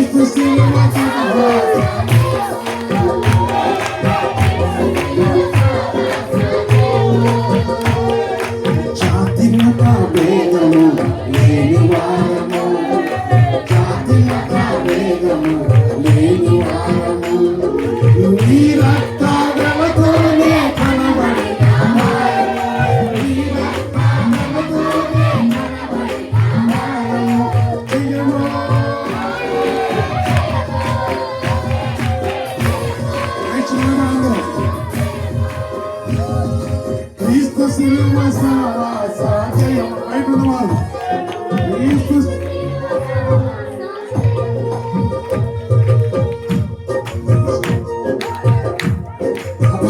క్రీస్తు శిలువ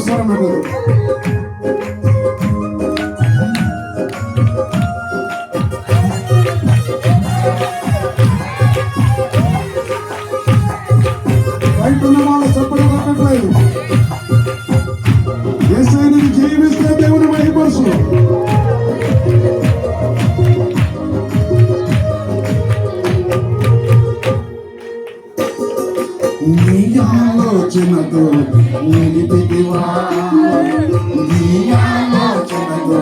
అపస్వరం అంటారు నీ ఆలోచనతో నిలిపిదివా నీ ఆలోచనతో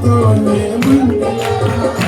তোলে মন্দিয়া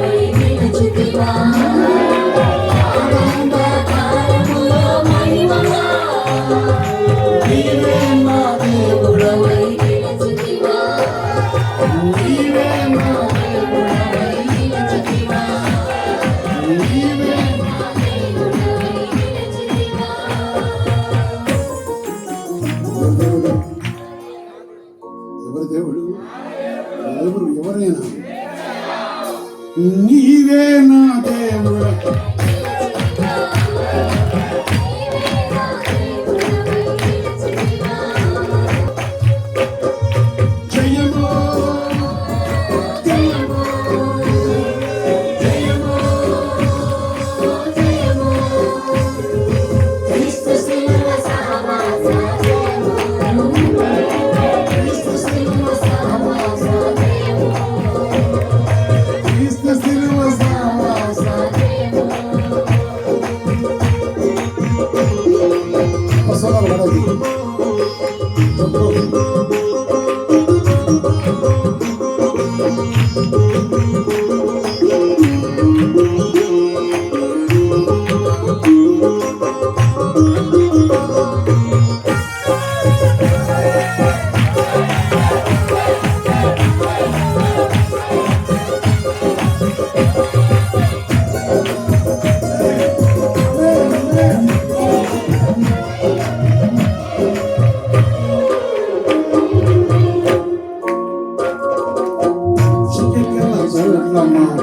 ఎవరైనా? నీవే నా దేవుడు. അമ്മ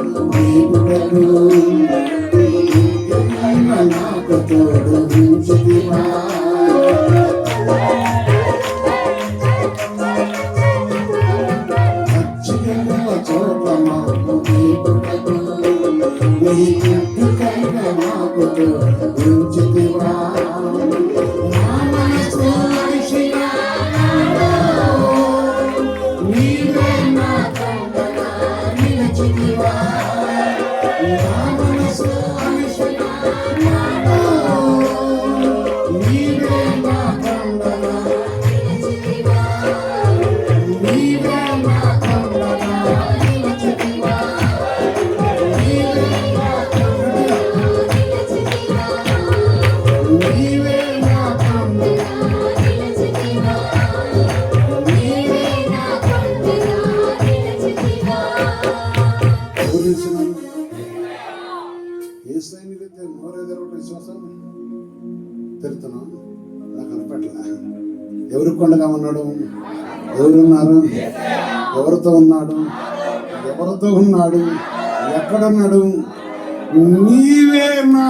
ఎవరు కొండగా ఉన్నాడు? ఎవరున్నారు ఎవరితో ఉన్నాడు? ఎవరితో ఉన్నాడు? ఎక్కడున్నాడు? నీవే నా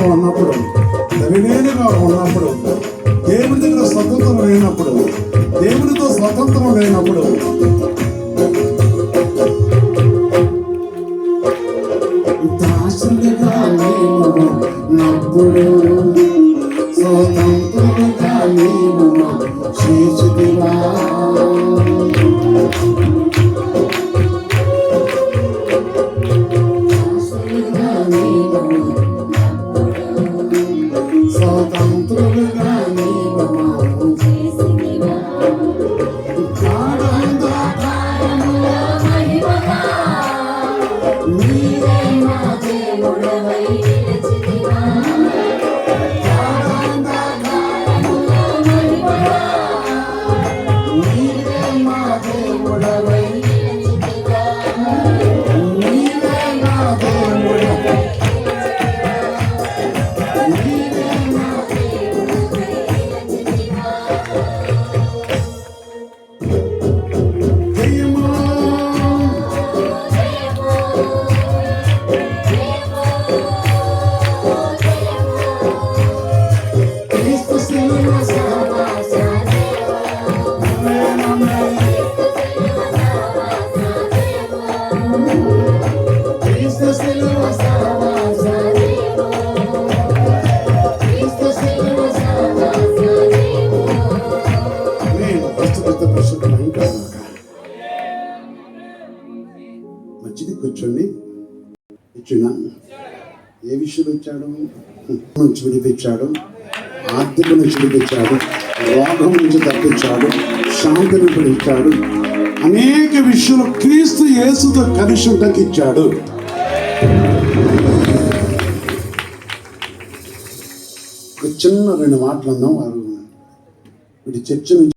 స్వతంత్రం ఉన్నప్పుడు దరివేలుగా ఉన్నప్పుడు దేవుడి దగ్గర స్వతంత్రం లేనప్పుడు దేవుడితో స్వతంత్రం లేనప్పుడు మంచిది కూర్చోండి ఇచ్చిన? ఏ విషయంలో ఇచ్చాడు? నుంచి విడిపించాడు. ఆర్థిక నుంచి విడిపించాడు. రోగం నుంచి తప్పించాడు. శాంతిని పిలిచాడు అనేక విషయాలు క్రీస్తు యేసుతో కలిసి ఉండకి ఇచ్చాడు. ఒక చిన్న రెండు మాటలు అన్నాం. వారు వీడి చర్చ నుంచి